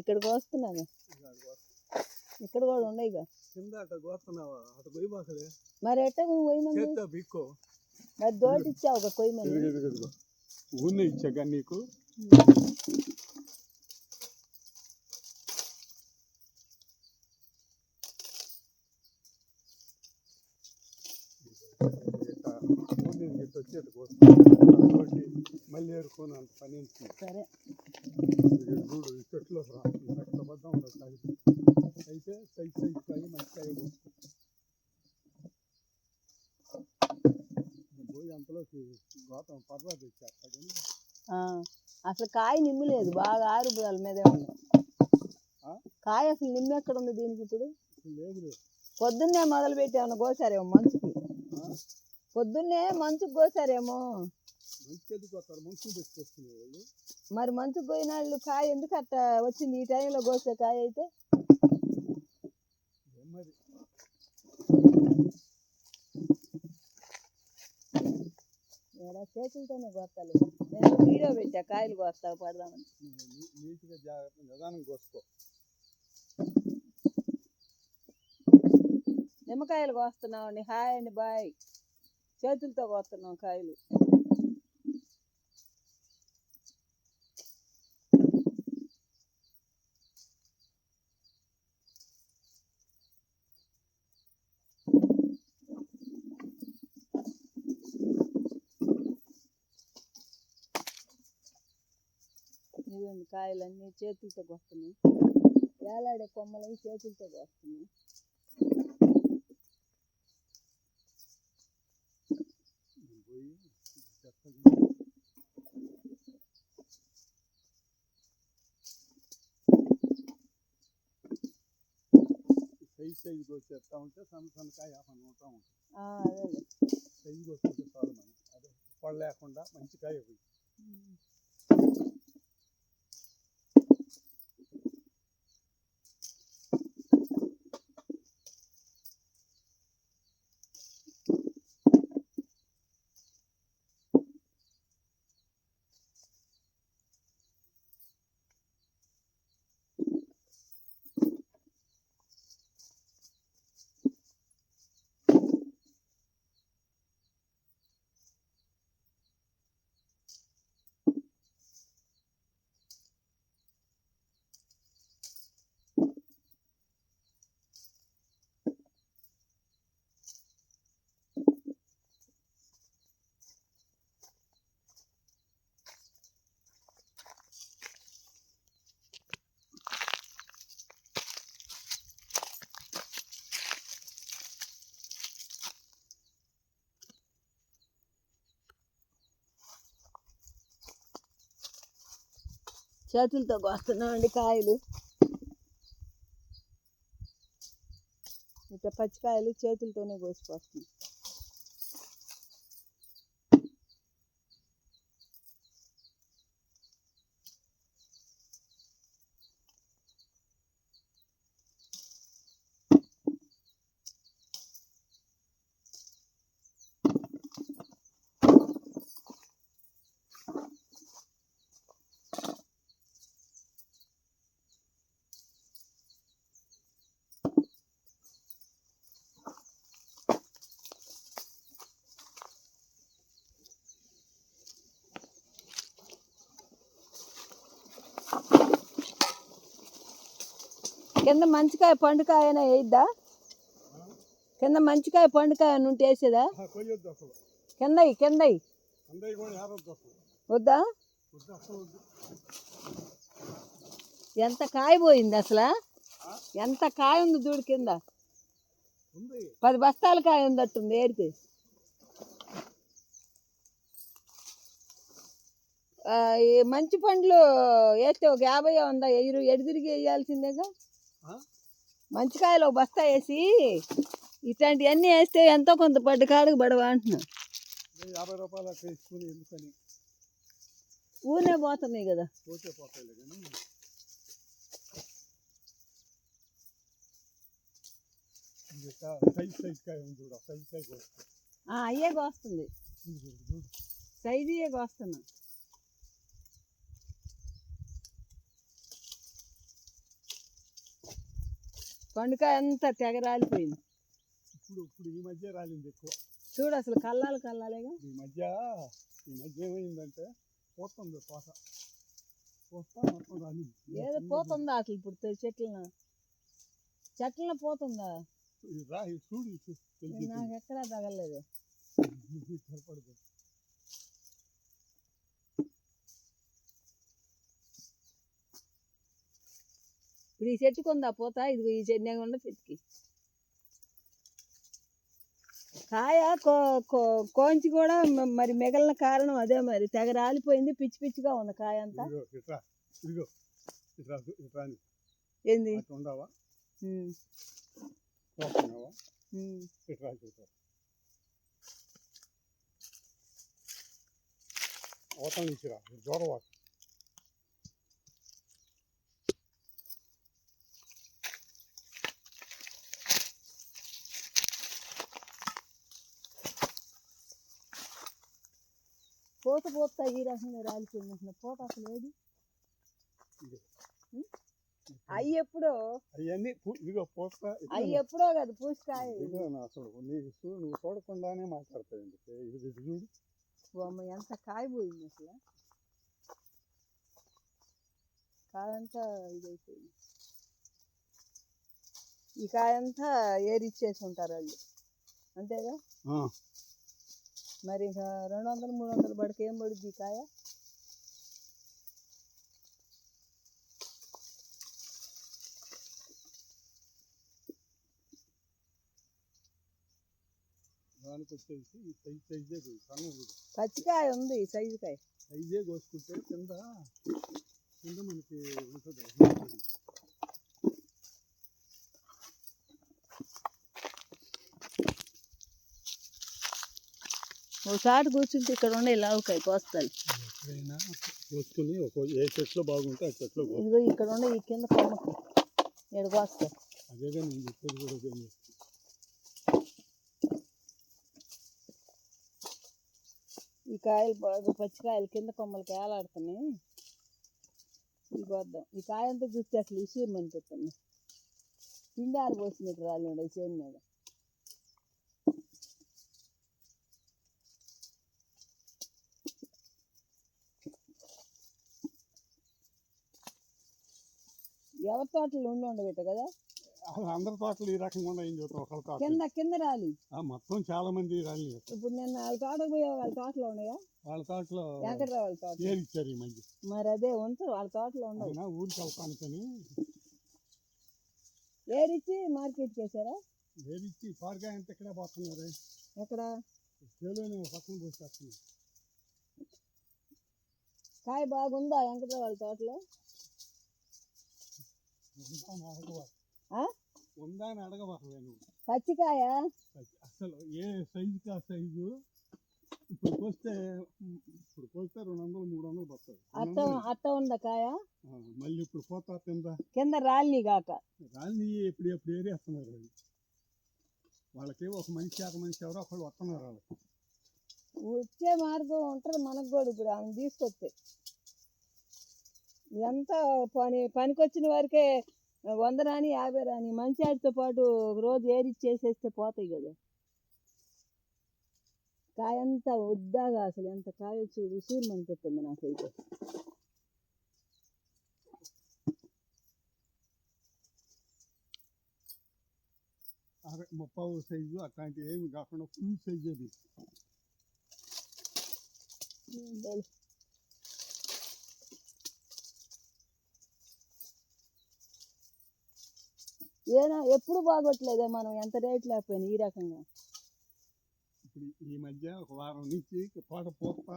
ఇక్కడ కోస్తా. ఇక్కడ కూడా ఉన్నాయి కింద అట్ట కోస్తున్నావా అటు పోయి బాసలే. మరి ఎట్ట కొయ్యమని చేత్తో బిక్కో. మరి దోటి ఇచ్చావు ఒక కొయ్యమని ఊరిని ఇచ్చాక నీకు? ఊరిని ఇట్ట వచ్చి ఇట్ట కోస్తా. అటువంటి మళ్ళీ ఏరుకొని అంత పని. సరే చూడు ఈ చెట్లు రా ఈ చెట్ల వద్ద ఉండదు కాయ. అయితే సైజ్ సైజ్ మంచి కాయ పోయి అంతలోకి గోతం పర్వాలేదు అసలు కాయ నిమ్మలేదు బాగా ఆరుబురాల మీదే ఆ? కాయ అసలు నిమ్మ ఎక్కడ ఉంది దీనికి ఇప్పుడు లేదు పొద్దున్నే మొదలు పెట్టామన్న కోసారేమో మంచుకి పొద్దున్నే మంచుకు కోసారేమో. మంచి మరి మంచుకు పోయిన వాళ్ళు. కాయ ఎందుకు అట్ట వచ్చింది? ఈ టైంలో కోసే కాయ అయితే? ఏడా చేతులతోనే కోస్తాలి నేను వీడియో పెట్టా కాయలు కోస్తా పడదామని. నీట్గా జాగ్రత్త నిదానం కోసుకో. నిమ్మకాయలు కోస్తున్నాం అండి హాయ్ అండి బాయ్. చేతులతో కోస్తున్నాం కాయలు. ఇదిగోండి కాయలన్నీ చేతులతో కోస్తున్నాయి వేలాడే కొమ్మలవి చేతులతో కోస్తున్నాం నేను పోయి చెత్త సైజ్ సైజ్ కోసేస్తా ఉంటే సన్న సన్నకాయ పని ఉంటా. ఉంటుంది ఆ, అదేలే సైజ్ కోసుకుంటే చాలు మనం. అదే పళ్ళు లేకుండా మంచి కాయ పోయి చేతులతో కోస్తున్నాం అండి కాయలు. ఇట్లా పచ్చికాయలు చేతులతోనే కోసిపోస్తున్నాం కింద మంచికాయ పండుకాయ అయినా వేయిద్దా? కింద మంచికాయ పండుకాయ ఉంటే వేసేదా? ఏరొద్దు అసలు. వద్దా? ఎంత కాయ పోయింది అసలు? ఎంత కాయ ఉంది చూడు కింద? పది బస్తాల కాయ ఉందట్టుంది ఈ మంచి పండ్లు వేస్తే ఒక యాభై ఉందా ఎదురు ఎడుదిరిగి వేయాల్సిందేగా? ఆ? మంచి కాయలు ఒక బస్తా వేసి ఇట్లాంటివన్నీ వేస్తే ఎంతో కొంత పడ్డ కాడకు పడవా అంటున్నా నేను యాభై రూపాయలు ఎందుకని? ఊనే పోతున్నాయి కదా. పోతే పోతాయి సైజ్ సైజ్ కాయ ఉంది చూడ సైజ్ అయ్యే కోస్తుంది. సైజుయే కోస్తున్నా పండుకాయ అంతా తెగ రాలిపోయింది. ఇప్పుడు ఇప్పుడు ఈ మధ్య రాలింది ఎక్కువ. చూడు అసలు కల్లాలు కల్లాలేగా ఈ మధ్య ఈ మధ్య ఏమైందంటే పోతుంది తోట. పోస్తా మొత్తం రాలింది. ఏదో పోతుందా అసలు ఇప్పుడు చెట్లన? చెట్లన పోతుందా? ఇది రా ఇది చూడు నాకు ఎక్కడా తగలేదు ఇప్పుడు ఈ చెట్టుకు ఉందా? పోతా. ఇది ఈ చెట్టు ఉన్న చెట్టుకి కాయ కోంచి కూడా మరి మిగిలిన కారణం అదే మరి. తెగ రాలిపోయింది. పిచ్చి పిచ్చిగా ఉంది కాయ అంతా. ఏంది? అవతల నుంచి రా. వాడు పూత పూత ఈ రకంగా రాలిపోయింది అసలు పూత అసలు ఏది అవి ఎప్పుడో? అవన్నీ ఇదిగో పోస్తా అవి ఎప్పుడో కదా పూసకాయ. అసలు నీకు చూ నువ్వు చూడకుండానే మాట్లాడతావు ఎందుకు? ఇది చూడు. అమ్మ ఎంత కాయ పోయింది అసలు? కాయ అంతా ఇదైపోయింది. ఈ కాయ అంతా ఏరిచ్చేసి ఉంటారు వాళ్ళు. అంతేగా? మరి ఇంకా రెండు వందలు మూడు వందలు పడికి ఏం పడుద్ది కాయ? పచ్చికాయ ఉంది సైజు కాయ. సైజే కోసుకుంటే కింద కింద మనకి ఉంటుంది. ఒకసారి కూర్చుంటే ఇక్కడ ఉండే లావుకాయ ఎప్పుడైనా కోసుకుని ఒక ఏ చెట్లో బాగుంటే ఆ చెట్లో ఇదిగో ఇక్కడ ఉండే ఈ కింద కొమ్మకి ఇక్కడ కోస్తాయి అదేగా నేను చెప్పేది కూడా. ఈ కాయలు బాగా పచ్చికాయలు కింద కొమ్మలకి ఏలాడుతున్నాయి ఇది కోద్దాం. ఈ కాయ అంతా చూస్తే అసలు ఉసూరు అనిపిస్తుంది పిండాలు పోసినట్టు రాళ్ళు ఈ చేను మీద. ఎవరి తోటలు ఉండి ఉండబెట్ట కదా? అందరి తోటలు ఈ రకంగా ఉన్నాయి చూద్దాం ఒకళ్ళ తోట కింద కింద రాలి. ఆ, మొత్తం చాలా మంది రాలి ఇప్పుడు నేను వాళ్ళ తోటకు పోయా వాళ్ళ తోటలో ఉన్నాయా? వాళ్ళ తోటలో వెంకట్రావు వాళ్ళ తోట? ఏరి ఇచ్చారు ఈ మధ్య. మరి అదే ఉంటారు వాళ్ళ తోటలో ఉండవు. ఊరికి వెళ్తానికని ఏరిచ్చి మార్కెట్కి వేసారా ఏరి ఇచ్చి పారకాయ అంతా ఇక్కడే పోతున్నారు. ఎక్కడ? చేలోనే పక్కన పోసేస్తున్నారు. కాయ బాగుందా వెంకట్రావు వాళ్ళ తోటలో? ఉందా అని అడగవా పచ్చికాయ? అసలు ఏ సైజుకి ఆ సైజు ఇప్పుడు కోస్తే ఇప్పుడు కోస్తే రెండు వందలు మూడు వందలు పడుతుంది అట్ట అట్ట ఉందా కాయ? మళ్ళీ ఇప్పుడు పోతా కింద. కింద రాలిని గాక రాళ్ళని ఇప్పుడు ఎప్పుడు ఏరేస్తున్నారు వాళ్ళు వాళ్ళకి ఒక మనిషి ఒక మనిషి ఎవరో ఒకళ్ళు వస్తున్నారు వాళ్ళకి. వచ్చే మార్గం ఉంటుంది మనకు కూడా ఇప్పుడు ఆమె తీసుకొస్తే. ఇదంతా పని పనికొచ్చిన వారికే వంద రాని యాభై రాని మంచి ఆటితో పాటు రోజు ఏరిచ్చేసేస్తే పోతాయి కదా. కాయ అంతా వద్దాగా అసలు ఎంత కాయ చూడు సూర్యం అనిపిస్తుంది నాకైతే. అర ముప్పావు సైజు అట్లాంటి ఏమి కాకుండా ఫుల్ సైజ్ అది ఏనా ఎప్పుడు బాగోట్లేదే మనం? ఎంత రేట్ లేకపోయినా ఈ రకంగా. ఇప్పుడు ఈ మధ్య ఒక వారం నుంచి తోట పోత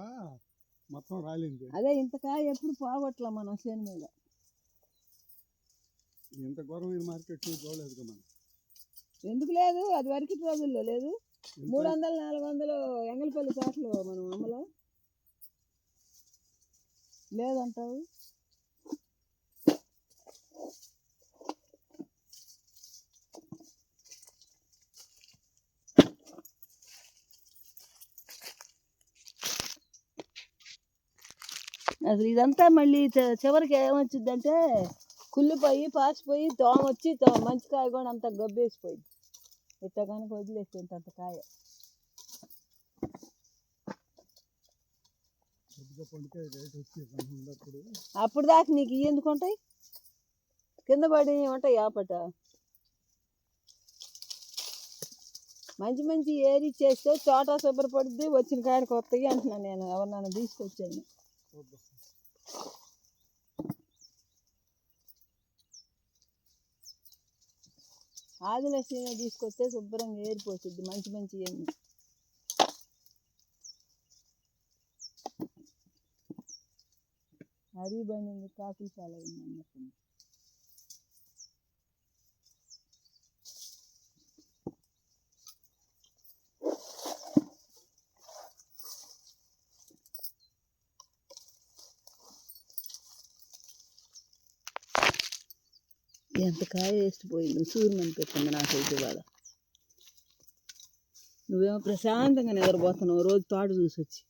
మొత్తం రాలింది. అదే ఇంతకాయ ఎప్పుడు పోగొట్ల మనం చేను మీద? ఇంత ఘోరమైన మార్కెట్ చూడలేదు మనం. ఎందుకు లేదు? అది వరకు రోజుల్లో లేదు. మూడు వందలు నాలుగు వందలు ఎంగలపల్లి తోటలు మనం అమ్మలో. లేదంటావు? అసలు ఇదంతా మళ్ళీ చివరికి ఏమొచ్చిందంటే కుళ్ళిపోయి పాసిపోయి దోమ వచ్చి తో- మంచి కాయ కూడా అంత గబ్బేసిపోయింది. ఇట్ట కనుక వదిలేస్తే అంత కాయ. అప్పుడు దాకా నీకు ఎందుకు ఉంటాయి? కింద పడి ఉంటాయి ఆపట మంచి మంచి ఏరి చేస్తే చోట శుభ్రపడుద్ది వచ్చిన కాడికి వస్తాయి అంటున్నాను నేను ఎవరినైనా తీసుకొచ్చాను చూద్దాం ఆదిలక్ష్మి తీసుకొస్తే శుభ్రంగా ఏరిపోతుంది మంచి మంచి ఏమి అరీ బండి కాఫీ చాలా ఉంది ఎంత కాయ వేసిపోయింది సూర్యమని పెట్టింది నాకైతే ఇవాళ నువ్వేమో ప్రశాంతంగా నిద్రపోతున్నావు రోజు తోట చూసి వచ్చి.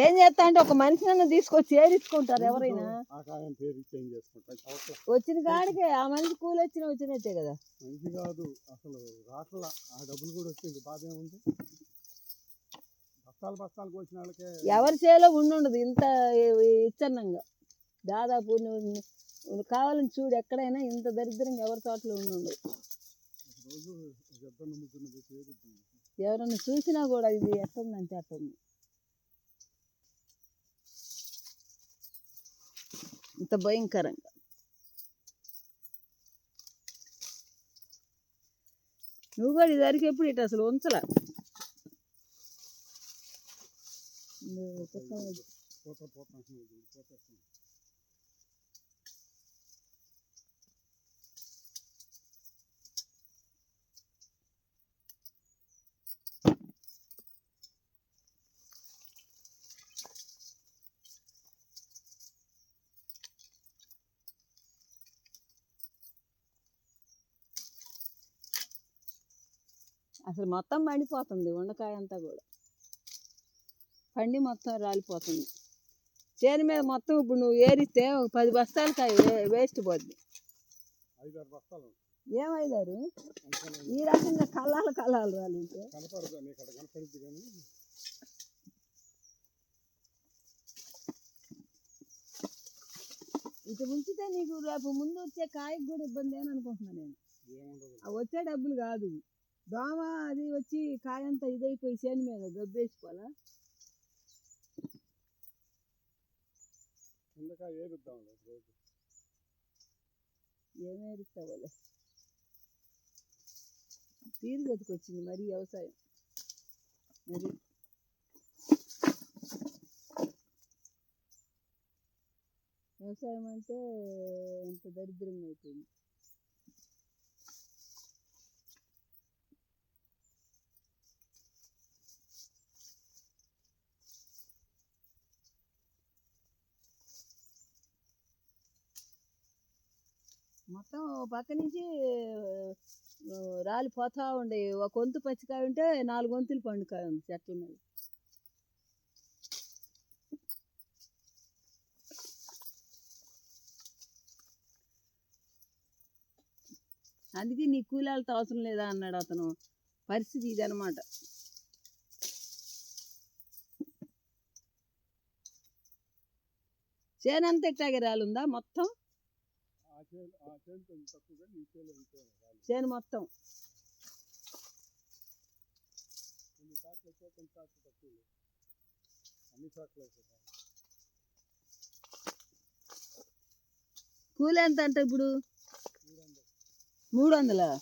ఏం చేస్తా అంటే ఒక మనిషినన్నా తీసుకొచ్చి ఏరించుకుంటారు ఎవరైనా. వచ్చిన కాడికి ఆ మనిషి కూలి వచ్చిన వచ్చినట్టే కదా. మంచి కాదు అసలు రాట్ల ఆ డబ్బులు కూడా వచ్చింది బాధ ఏముంది? బస్తాలు బస్తాలకు వచ్చిన వాళ్ళకే ఎవరి చేలో ఉండుండదు ఇంత ఇచ్చన్నంగా. దాదాపు నువ్వు కావాలని చూడు ఎక్కడైనా ఇంత దరిద్రంగా ఎవరి తోటలో పేరుద్దాం ఎవరన్నా చూసినా కూడా ఇది ఎట్టుందంటే అట్టుంది. ఇంత భయంకరంగా. నువ్వు కూడా ఇది ఎప్పుడు ఇటు అసలు ఉంచలా. పోతా పోతా. అసలు మొత్తం పండిపోతుంది వండకాయ అంతా కూడా. పండి మొత్తం రాలిపోతుంది. చేను మీద మొత్తం ఇప్పుడు నువ్వు ఏరిస్తే ఒక పది బస్తాలు కాయ వేస్ట్ పోద్ది. ఐదారు ఏమైదారు అనుకున్నాను. ఈ రకంగా కళ్ళాలు కళ్ళాలు రాలింటే. ఇటు ఉంచితే నీకు రేపు ముందు వచ్చే కాయకు కూడా ఇబ్బంది అని అనుకుంటున్నాను నేను వచ్చే డబ్బులు కాదు. దోమ అది వచ్చి కాయంతా ఇదైపోయి చేను మీద గబ్బేసిపోలా కిందకా ఏరుద్దాం రోజు. ఏమేరుస్తావులే తీరుగతికి వచ్చింది మరి వ్యవసాయం. మరి వ్యవసాయం అంటే ఎంత దరిద్రంగా అయిపోయింది. మొత్తం పక్క నుంచి రాలి పోతా ఉండే. ఒక వంతు పచ్చికాయ ఉంటే నాలుగు వంతులు పండుకాయ ఉంది చెట్ల మీద. అందుకే నీ కూలాలతో అవసరం లేదా అన్నాడు అతను. పరిస్థితి ఇది చేనంత చేనంతా రాలుందా మొత్తం? చేను మొత్తం. కొన్ని ఎక్కువ కొన్ని తక్కువ అన్ని. కూలి ఎంత అంటే ఇప్పుడు? మూడు వందలు. మూడు వందలా?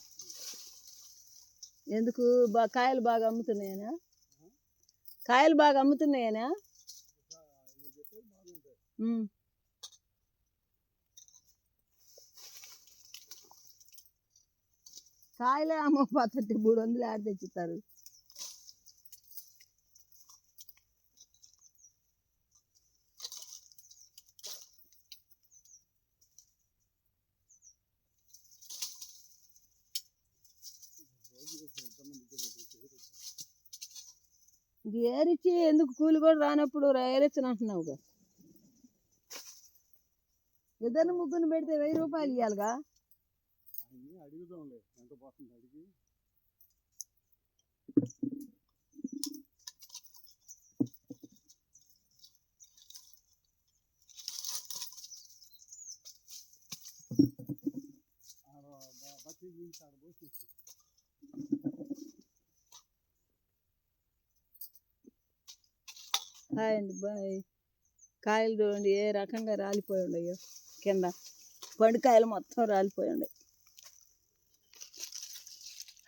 ఎందుకు? బా కాయలు బాగా అమ్ముతున్నాయనా? కాయలు బాగా అమ్ముతున్నాయనా? ఇంకా అమ్మ చెప్పేది మూడు వందలు ఆడ తెచ్చుతారు. రోజు ఏరిచ్చి ఎందుకు కూలి కూడా రానప్పుడు ఏరిచ్చను అంటున్నావుగా ఇద్దరు ముగ్గురు పెడితే వెయ్యి రూపాయలు ఇవ్వాలిగా అన్నీ అడుగుదాంలే. ఎంత పోతుంది అడిగి? ఆడ బ- పోసేసి. హాయ్ అండి బాయ్ కాయలు చూడండి ఏ రకంగా రాలిపోయి ఉండయో కింద. పండుకాయలు మొత్తం రాలిపోయి ఉన్నాయి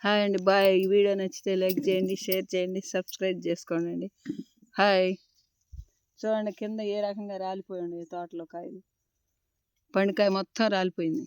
హాయ్ అండి. బాయ్. ఈ వీడియో నచ్చితే లైక్ చేయండి షేర్ చేయండి సబ్స్క్రైబ్ చేసుకోండి హాయ్. చూడండి కింద ఏ రకంగా రాలిపోయి ఈ తోటలో కాయలు. పండుకాయ మొత్తం రాలిపోయింది.